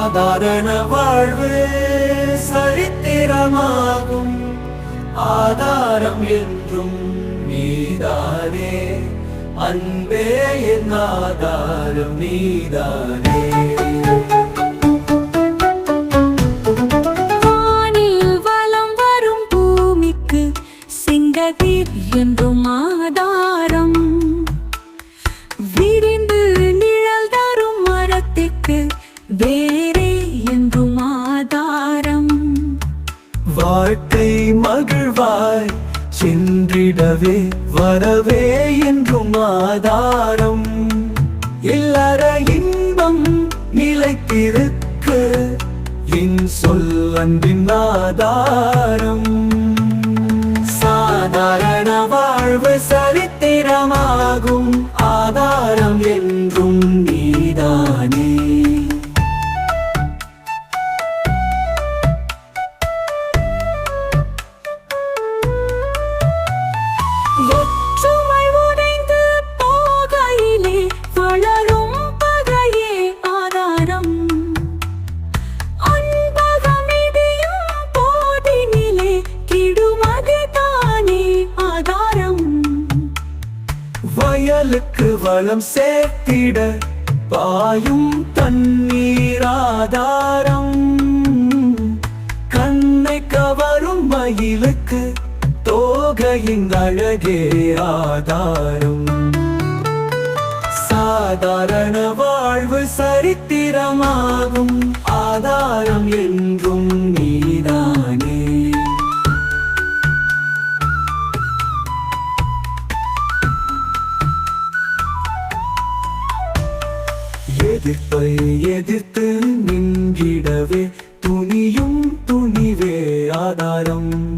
சாதாரண வாழ்வு சரித்திரமாகும். ஆதாரம் என்றும் நீதானே. அன்பே என் ஆதாரம் நீதானே. என்றும் ஆதாரம். விரிந்து நிழல் தரும் மரத்திற்கு வேறு வாழ்க்கை மகிழ்வாய். சென்றிடவே வரவே என்றும் ஆதாரம். இல்லற இன்பம் நிலைத்திருக்கு. என் சொல் அன்பின் ஆதாரம். சாதாரண வாழ்வு சரித்திரமாகும். ஆதாரம் என்றும் நீதானே. வயலுக்கு வளம் சேர்த்திட பாயும் தண்ணீர் ஆதாரம் கண்ணை கவரும் மயிலுக்கு தோகையின் அழகே ஆதாரம். சாதாரண வாழ்வு சரித்திரமாகும். ஆதாரம் என்றும் எதிர்ப்பை எதிர்த்து நின்றிடவே துணியும் துணிவே ஆதாரம்.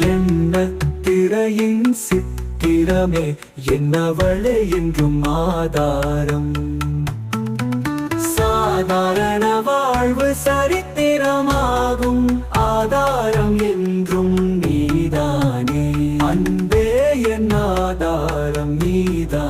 என்ன திரையின் சித்திரமே என்னவளே என்றும் ஆதாரம். சாதாரண வாழ்வு சரித்திரமாகும் ஆதாரம் என்றும் நீதானே. அன்பே என் ஆதாரம் நீதான்.